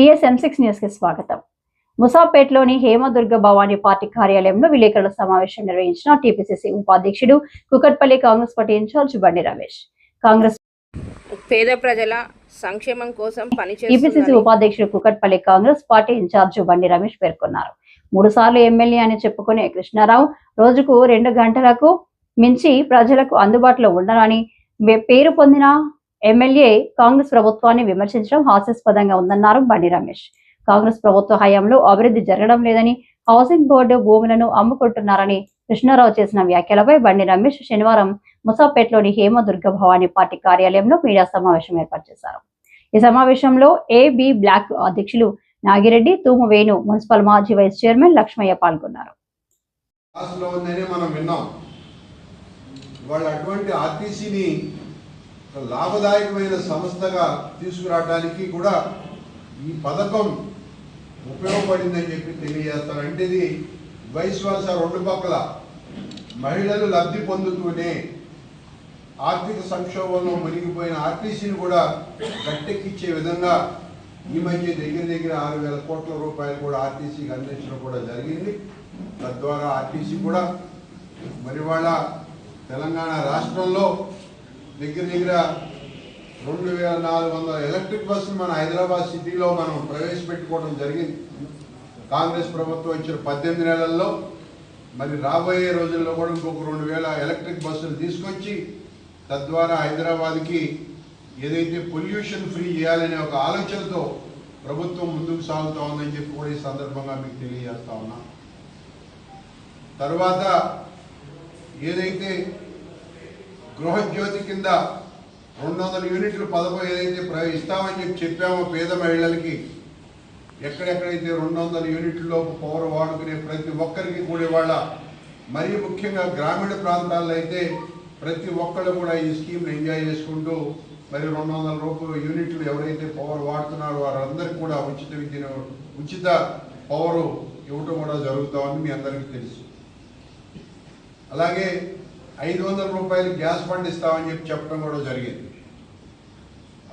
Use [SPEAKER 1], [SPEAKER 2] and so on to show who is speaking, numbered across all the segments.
[SPEAKER 1] TSM six న్యూస్కి స్వాగతం. ముసాపేట్లోని Hemadurga Bhavani party కార్యాలయంలో విలేకరుల సమావేశం నిర్వహించిన టీపీసీసీ ఉపాధ్యక్షుడు కుకట్పల్లి కాంగ్రెస్ పార్టీ ఇన్ఛార్జ్ బండి రమేష్. కాంగ్రెస్
[SPEAKER 2] పేద ప్రజల సంక్షేమం కోసం
[SPEAKER 1] టీపీసీసీ ఉపాధ్యక్షుడు కుకట్పల్లి కాంగ్రెస్ పార్టీ ఇన్ఛార్జ్ బండి రమేష్ పేర్కొన్నారు. మూడు సార్లు ఎమ్మెల్యే అని చెప్పుకునే కృష్ణారావు రోజుకు రెండు గంటలకు మించి ప్రజలకు అందుబాటులో ఉండరని పేరు పొందిన ఎమ్మెల్యే కాంగ్రెస్ ప్రభుత్వాన్ని విమర్శించడం హాస్యాస్పదంగా ఉందన్నారు బండి రమేష్. కాంగ్రెస్ ప్రభుత్వ హయాంలో అభివృద్ధి జరగడం లేదని హౌసింగ్ బోర్డు భూములను అమ్ముకుంటున్నారని కృష్ణారావు చేసిన వ్యాఖ్యలపై బండి రమేష్ శనివారం ముసాపేట్లోని హేమదుర్గ భవానీ పార్టీ కార్యాలయంలో మీడియా సమావేశం ఏర్పాటు చేశారు. ఈ సమావేశంలో ఏబి బ్లాక్ అధ్యక్షులు నాగిరెడ్డి తూము వేణు మున్సిపల్ మాజీ వైస్ చైర్మన్ లక్ష్మయ్య పాల్గొన్నారు.
[SPEAKER 3] వాళ్ళు అటువంటి ఆర్టీసీని లాభదాయకమైన సంస్థగా తీసుకురావడానికి కూడా ఈ పథకం ఉపయోగపడిందని చెప్పి తెలియజేస్తారు అంటే ఇది వైస్ వర్ష రెండు పక్కల మహిళలు లబ్ధి పొందుతూనే ఆర్థిక సంక్షోభంలో మునిగిపోయిన ఆర్టీసీని కూడా గట్టెక్కిచ్చే విధంగా ఈ మధ్య దగ్గర దగ్గర ఆరు వేల కోట్ల రూపాయలు కూడా ఆర్టీసీకి అందించడం కూడా జరిగింది. తద్వారా ఆర్టీసీ కూడా మరి వాళ్ళ తెలంగాణ రాష్ట్రంలో దగ్గర దగ్గర రెండు వేల నాలుగు వందల ఎలక్ట్రిక్ బస్సులు మన హైదరాబాద్ సిటీలో మనం ప్రవేశపెట్టుకోవడం జరిగింది. కాంగ్రెస్ ప్రభుత్వం ఇచ్చిన పద్దెనిమిది నెలల్లో మరి రాబోయే రోజుల్లో కూడా ఇంకొక రెండు వేల ఎలక్ట్రిక్ బస్సులు తీసుకొచ్చి తద్వారా హైదరాబాద్కి ఏదైతే పొల్యూషన్ ఫ్రీ చేయాలనే ఒక ఆలోచనతో ప్రభుత్వం ముందుకు సాగుతా ఉందని చెప్పి కూడా ఈ సందర్భంగా మీకు తెలియజేస్తా ఉన్నా. తర్వాత ఏదైతే గృహజ్యోతి కింద రెండు వందల యూనిట్లు పదకొండు ఏదైతే ప్ర- ఇస్తామని చెప్పి చెప్పామో పేద మహిళలకి ఎక్కడెక్కడైతే రెండు వందల యూనిట్లలోపు పవర్ వాడుకునే ప్రతి ఒక్కరికి కూడా ఇవాళ మరీ ముఖ్యంగా గ్రామీణ ప్రాంతాల్లో అయితే ప్రతి ఒక్కళ్ళు కూడా ఈ స్కీమ్ని ఎంజాయ్ చేసుకుంటూ మరి రెండు వందల రూపాయల యూనిట్లు ఎవరైతే పవర్ వాడుతున్నారో వారందరికీ కూడా ఉచిత విద్యను ఉచిత పవరు ఇవ్వటం కూడా జరుగుతామని మీ అందరికీ తెలుసు. అలాగే ఐదు వందల రూపాయలు గ్యాస్ ఫండ్ ఇస్తామని చెప్పి చెప్పడం కూడా జరిగింది.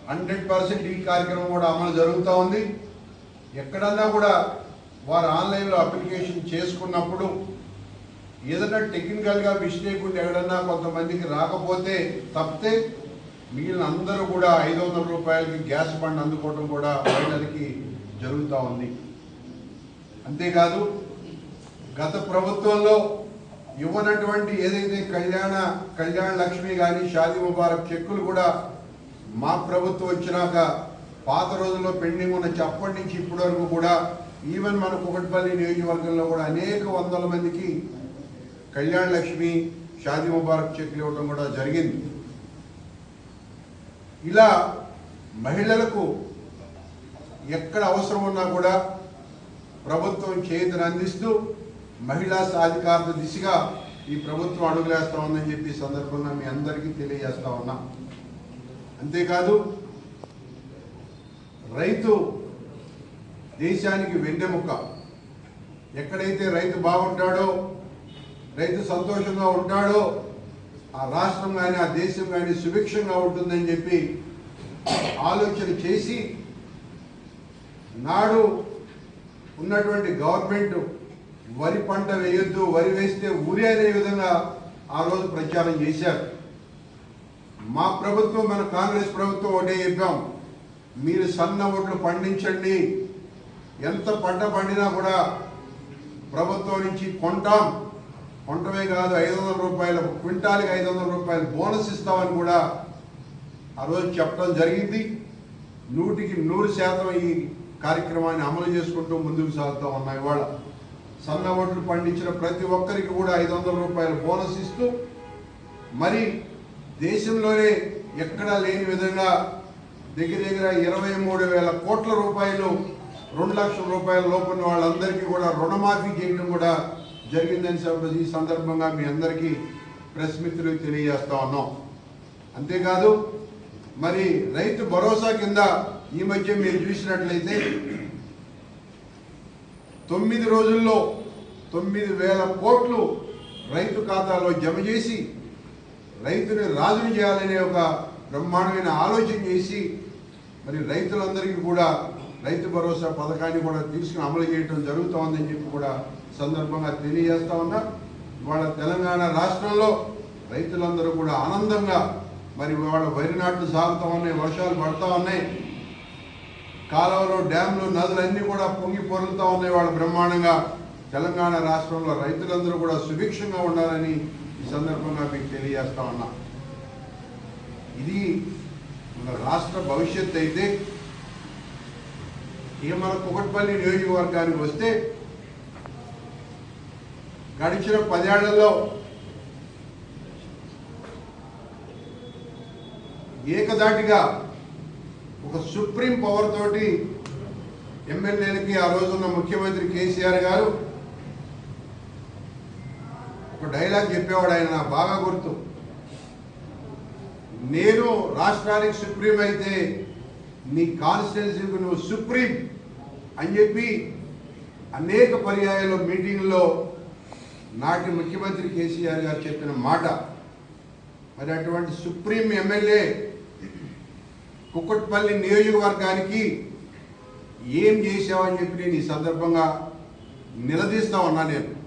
[SPEAKER 3] హండ్రెడ్ పర్సెంట్ ఈ కార్యక్రమం కూడా అమలు జరుగుతూ ఉంది. ఎక్కడన్నా కూడా వారు ఆన్లైన్లో అప్లికేషన్ చేసుకున్నప్పుడు ఏదైనా టెక్నికల్గా మిస్టేక్ ఉండి ఎక్కడన్నా కొంతమందికి రాకపోతే తప్పితే మిగిలిన అందరూ కూడా ఐదు వందల రూపాయలకి గ్యాస్ ఫండ్ అందుకోవడం కూడా మహిళలకి జరుగుతూ ఉంది. అంతేకాదు గత ప్రభుత్వంలో ఇవ్వనటువంటి ఏదైతే కళ్యాణ కళ్యాణ లక్ష్మి కానీ షాదీ ముబారక్ చెక్కులు కూడా మా ప్రభుత్వం వచ్చినాక పాత రోజుల్లో పెండింగ్ ఉన్న అప్పటి నుంచి ఇప్పటి వరకు కూడా ఈవెన్ మన కుకట్పల్లి నియోజకవర్గంలో కూడా అనేక వందల మందికి కళ్యాణ లక్ష్మి షాదీ ముబారక్ చెక్కులు ఇవ్వడం కూడా జరిగింది. ఇలా మహిళలకు ఎక్కడ అవసరం ఉన్నా కూడా ప్రభుత్వం చేతిని అందిస్తూ మహిళా సాధికారత దిశగా ఈ ప్రభుత్వం అడుగులేస్తా ఉందని చెప్పి సందర్భంగా మీ అందరికీ తెలియజేస్తా ఉన్నా. అంతేకాదు రైతు దేశానికి వెన్నెముక ఎక్కడైతే రైతు బాగుంటాడో రైతు సంతోషంగా ఉంటాడో ఆ రాష్ట్రం కానీ ఆ దేశం కానీ సుభిక్షంగా ఉంటుందని చెప్పి ఆలోచన చేసి నాడు ఉన్నటువంటి గవర్నమెంట్ వరి పంట వేయొద్దు వరి వేస్తే ఊరి అనే విధంగా ఆ రోజు ప్రచారం చేశారు. మా ప్రభుత్వం మన కాంగ్రెస్ ప్రభుత్వం ఒకటే చెప్పాం మీరు సన్న ఓట్లు పండించండి ఎంత పంట పండినా కూడా ప్రభుత్వం నుంచి కొంటాం. కొంటమే కాదు ఐదు వందల రూపాయల క్వింటాల్కి ఐదు వందల రూపాయలు బోనస్ ఇస్తామని కూడా ఆ రోజు చెప్పడం జరిగింది. నూటికి నూరు శాతం ఈ కార్యక్రమాన్ని అమలు చేసుకుంటూ ముందుకు సాగుతూ ఉన్నాయి ఇవాళ. సన్న ఓట్లు పండించిన ప్రతి ఒక్కరికి కూడా ఐదు వందల రూపాయల బోనస్ ఇస్తూ మరి దేశంలోనే ఎక్కడా లేని విధంగా దగ్గర దగ్గర ఇరవై మూడు వేల కోట్ల రూపాయలు రెండు లక్షల రూపాయల లోపల వాళ్ళందరికీ కూడా రుణమాఫీ చేయడం కూడా జరిగిందని చెప్ప- ఈ సందర్భంగా మీ అందరికీ ప్రెస్ మిత్రులకు తెలియజేస్తా ఉన్నాం. అంతేకాదు మరి రైతు భరోసా కింద ఈ మధ్య మీరు చూసినట్లయితే తొమ్మిది రోజుల్లో తొమ్మిది వేల కోట్లు రైతు ఖాతాలో జమ చేసి రైతుని రాజుని చేయాలనే ఒక బ్రహ్మాండమైన ఆలోచన చేసి మరి రైతులందరికీ కూడా రైతు భరోసా పథకాన్ని కూడా తీసుకుని అమలు చేయడం జరుగుతోందని చెప్పి కూడా సందర్భంగా తెలియజేస్తా ఉన్నా. ఇవాళ తెలంగాణ రాష్ట్రంలో రైతులందరూ కూడా ఆనందంగా మరి వాళ్ళ వరి నాట్లు సాగుతూ ఉన్నాయి వర్షాలు పడతా ఉన్నాయి. కాలువలు డ్యాంలు నదులన్నీ కూడా పొంగి పొరులుతూ ఉన్నాయి వాళ్ళు బ్రహ్మాండంగా. తెలంగాణ రాష్ట్రంలో రైతులందరూ కూడా సుభిక్షంగా ఉండాలని ఈ సందర్భంగా మీకు తెలియజేస్తా ఉన్నా. ఇది మన రాష్ట్ర భవిష్యత్తు అయితే ఇక మన కుకట్పల్లి నియోజకవర్గానికి వస్తే గడిచిన పదేళ్ళలో ఏకదాటిగా ఒక సుప్రీం పవర్ తోటి ఎమ్మెల్యేలకి ఆ రోజున్న ముఖ్యమంత్రి కేసీఆర్ గారు ఒక డైలాగ్ చెప్పేవాడు ఆయన నాకు బాగా గుర్తు. నేను రాష్ట్రానికి సుప్రీం అయితే నీ కాన్స్టిట్యున్సీకి నువ్వు సుప్రీం అని చెప్పి అనేక పర్యాయాలు మీటింగ్లో నాటి ముఖ్యమంత్రి కేసీఆర్ గారు చెప్పిన మాట. మరి అటువంటి సుప్రీం ఎమ్మెల్యే కుక్కట్పల్లి నియోజకవర్గానికి ఏం చేసావని చెప్పి నేను ఈ సందర్భంగా నిలదీస్తా ఉన్నా నేను.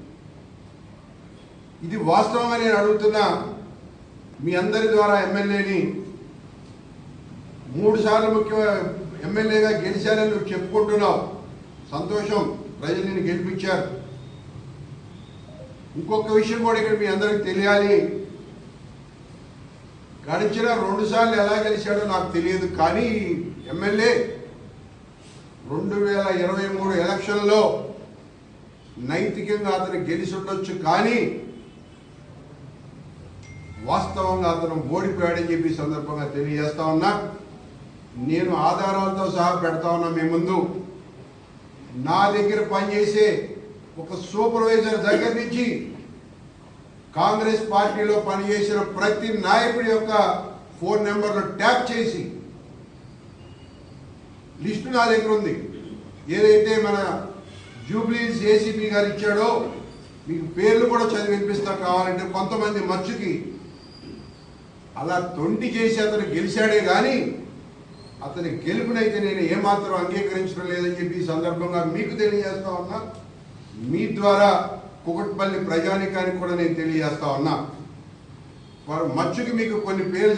[SPEAKER 3] ఇది వాస్తవంగా నేను అడుగుతున్నా మీ అందరి ద్వారా ఎమ్మెల్యేని మూడు సార్లు ముఖ్య ఎమ్మెల్యేగా గెలిచానని నువ్వు చెప్పుకుంటున్నావు. సంతోషం. ప్రజలు నేను గెలిపించారు. ఇంకొక విషయం కూడా ఇక్కడ మీ అందరికి తెలియాలి. గడిచిన రెండు సార్లు ఎలా గెలిచాడో నాకు తెలియదు కానీ ఎమ్మెల్యే రెండు వేల ఇరవై మూడు ఎలక్షన్లో నైతికంగా అతను గెలిచి ఉండొచ్చు కానీ వాస్తవంగా అతను ఓడిపోయాడని చెప్పి సందర్భంగా తెలియజేస్తా ఉన్నా. నేను ఆధారాలతో సహా పెడతా ఉన్నా మీ ముందు. నా దగ్గర పనిచేసే ఒక సూపర్వైజర్ దగ్గర నుంచి కాంగ్రెస్ పార్టీలో పనిచేసిన ప్రతి నాయకుడి యొక్క ఫోన్ నెంబర్ను ట్యాప్ చేసి లిస్టు నా దగ్గర ఉంది. ఏదైతే మన జూబ్లీస్ ఏసీపీ గారు ఇచ్చాడో మీకు పేర్లు కూడా చదివి వినిపిస్తా కావాలంటే కొంతమంది మచ్చుకి అలా తొంటి చేసి అతను గెలిచాడే కానీ అతని గెలుపునైతే నేను ఏమాత్రం అంగీకరించడం లేదని చెప్పి ఈ సందర్భంగా మీకు తెలియజేస్తా ఉన్నా. మీ ద్వారా కుకట్పల్లి ప్రజానికానికి కూడా నేను తెలియజేస్తా ఉన్నా. వారు మచ్చుకి మీకు కొన్ని పేర్లు